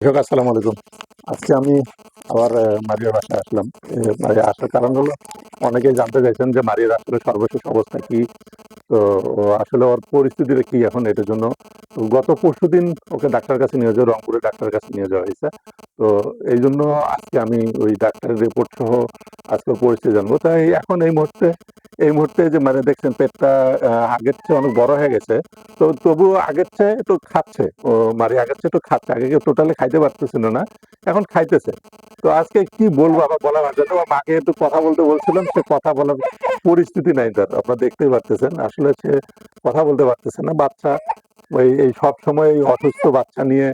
দর্শক আসসালামু আলাইকুম। আজকে আমি আবার মারিয়ার বাসায় আসলাম। আসার কারণ হলো, অনেকেই জানতে চাইছেন যে মারিয়ার আসলে সর্বশেষ অবস্থা কি? তো আসলে ওর পরিস্থিতিটা কি এখন এটার জন্য? গত পরশু দিন ওকে ডাক্তার কাছে নিয়ে যাওয়া রংপুরে ডাক্তার কাছে নিয়ে যাওয়া হয়েছে। তো এই জন্য আজকে আমি ওই ডাক্তারের রিপোর্ট সহ আজকে পরিস্থিতি জানব। তাই এখন এই মুহূর্তে এই মুহূর্তে যে মানে দেখছেন পেটটা আগের চেয়ে অনেক বড় হয়ে গেছে। তো তবুও আগের চেয়ে একটু খাচ্ছে। ও মারি আগের চেয়ে একটু খাচ্ছে। আগে কেউ টোটালি খাইতে পারতেছিল না, এখন খাইতেছে। তো আজকে কি বলব আবার বলা ভাষা তো মাকে একটু কথা বলতে বলছিলাম, সে কথা বলার পরিস্থিতি নাই তার। আপনারা দেখতেই পারতেছেন। আসলে সে কথা বলতে পারতেছে না। বাচ্চা ওই, এই সব সময় এই অসুস্থ বাচ্চা নিয়ে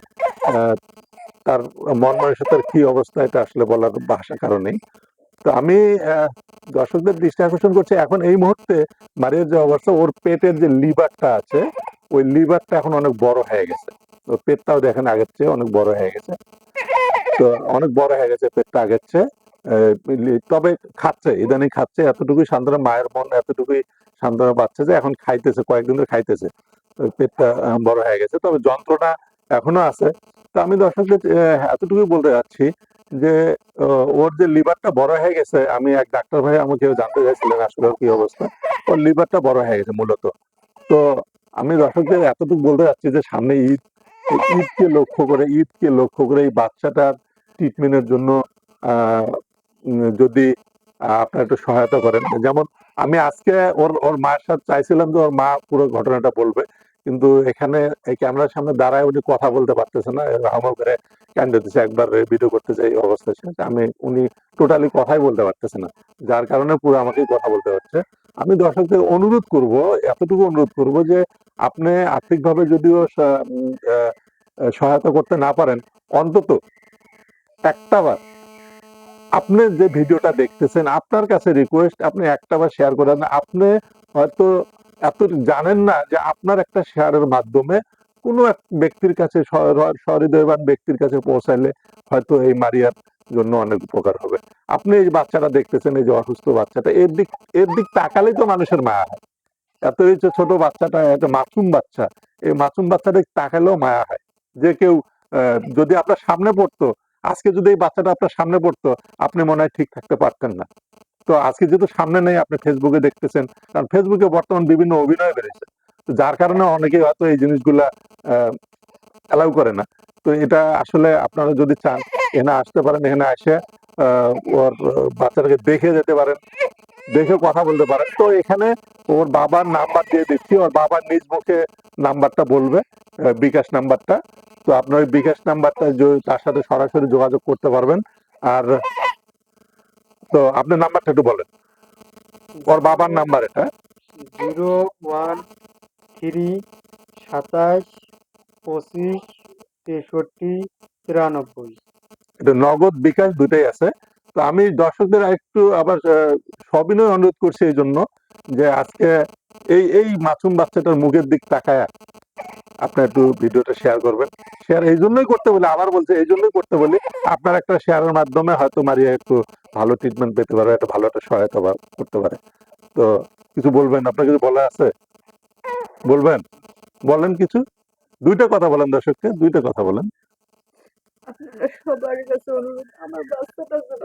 তার মন মানসিকতার কি অবস্থা এটা আসলে বলার ভাষা কারণেই। তো আমি দর্শকদের দৃষ্টি আকর্ষণ করছি, এখন এই মুহূর্তে মারিয়ার যে অবস্থা, ওর পেটের যে লিভারটা আছে, ওই লিভারটা এখন অনেক বড় হয়ে গেছে। ওর পেটটাও দেখেন আগের চেয়ে অনেক বড় হয়ে গেছে। তো অনেক বড় হয়ে গেছে পেটটা আগের চেয়ে। তবে খাচ্ছে, ইদানিং খাচ্ছে, এতটুকুই সান্ত্বনা মায়ের মন, এতটুকুই সান্ত্বনা পাচ্ছে যে এখন খাইতেছে, কয়েকদিন ধরে খাইতেছে পেটটা বড় হয়ে গেছে, তবে যন্ত্রণা এখনও আছে। তো আমি দর্শকদের এতটুকুই বলতে যাচ্ছি যে ওর যে লিভারটা বড় হয়ে গেছে, আমি এক ডাক্তার ভাই আমাকে জানতে চাইছিলেন আসলে কি অবস্থা, ওর লিভারটা বড় হয়ে গেছে মূলত। তো আমি দর্শকদের এতটুকু বলতে যাচ্ছি যে সামনে ঈদ ঈদকে লক্ষ্য করে, ঈদকে লক্ষ্য করে এই বাচ্চাটার ট্রিটমেন্টের জন্য যদি আপনার একটু সহায়তা করেন। যেমন আমি আজকে ওর ওর মায়ের সাথে চাইছিলাম যে ওর মা পুরো ঘটনাটা বলবে, কিন্তু এখানে এই ক্যামেরার সামনে দাঁড়ায় উনি কথা বলতে পারতেছে না হামাল করে ক্যান্ডে দিচ্ছে একবার ভিডিও করতে চাই অবস্থা ছিল আমি, উনি টোটালি কথাই বলতে পারতেছে না, যার কারণে পুরো আমাকেই কথা বলতে হচ্ছে। আমি দর্শকদের অনুরোধ করব, এতটুকু অনুরোধ করব যে আপনি আর্থিকভাবে যদিও সহায়তা করতে না পারেন, অন্তত একটা বার আপনি যে ভিডিওটা দেখতেছেন, আপনার কাছে রিকোয়েস্ট আপনি একটা বার শেয়ার করেন। আপনি হয়তো এত জানেন না যে আপনার একটা শেয়ারের মাধ্যমে কোনো এক ব্যক্তির কাছে সহৃদয়বান ব্যক্তির কাছে পৌঁছাইলে হয়তো এই মারিয়ার জন্য অনেক উপকার হবে। আপনি এই বাচ্চাটা দেখতেছেন, এই যে অসুস্থ বাচ্চাটা, এর দিক এর দিক তাকালেই তো মানুষের মায়া হয়। এত এই যে ছোট বাচ্চাটা একটা মাসুম বাচ্চা, এই মাসুম বাচ্চাটা তাকালেও মায়া হয়। যে কেউ যদি আপনার সামনে পড়তো আজকে যদি এই বাচ্চাটা আপনার সামনে পড়তো আপনি মনে হয় ঠিক থাকতে পারতেন না। তো আজকে যেহেতু সামনে নেই আপনি ফেসবুকে দেখতেছেন কারণ ফেসবুকে বর্তমান বিভিন্ন অভিনয় বেড়েছে। যার কারণে অনেকে হয়তো এই জিনিসগুলা অ্যালাউ করে না। তো এটা আসলে আপনারা যদি চান এখানে আসতে পারেন এখানে আহ, ওর বাচ্চাটাকে দেখে যেতে পারেন দেখে কথা বলতে পারেন। তো এখানে ওর বাবার নাম্বার দিয়ে দিচ্ছি ওর বাবার নিজ মুখে নাম্বারটা বলবে বিকাশ নাম্বারটা। তো আপনার বিকাশ নাম্বারটা তার সাথে সরাসরি যোগাযোগ করতে পারবেন। আর তো আপনার নাম্বারটা একটু বলেন। ওর বাবার নাম্বার এটা জিরো ওয়ান থ্রি সাতাশ পঁচিশ তেষট্টি তিরানব্বই। এটা নগদ বিকাশ দুটাই আছে। তো আমি দর্শকদের একটু আবার সবিনয় অনুরোধ করছি এই জন্য যে আজকে এই এই মাসুম বাচ্চাটার মুখের দিক তাকায় আপনি একটু ভিডিওটা শেয়ার করবেন। শেয়ার এই জন্যই করতে বলি, আবার বলছে, এই জন্যই করতে বলি, আপনার একটা শেয়ারের মাধ্যমে হয়তো মারিয়া একটু ভালো ট্রিটমেন্ট পেতে পারে, একটা ভালো একটা সহায়তা করতে পারে। তো কিছু বলবেন? আপনার কিছু বলা আছে? বলবেন? বলেন কিছু? দুইটা কথা বলেন দর্শককে, দুইটা কথা বলেন। আপনারা সবার কাছে অনুরোধ, আমার বাচ্চাটার জন্য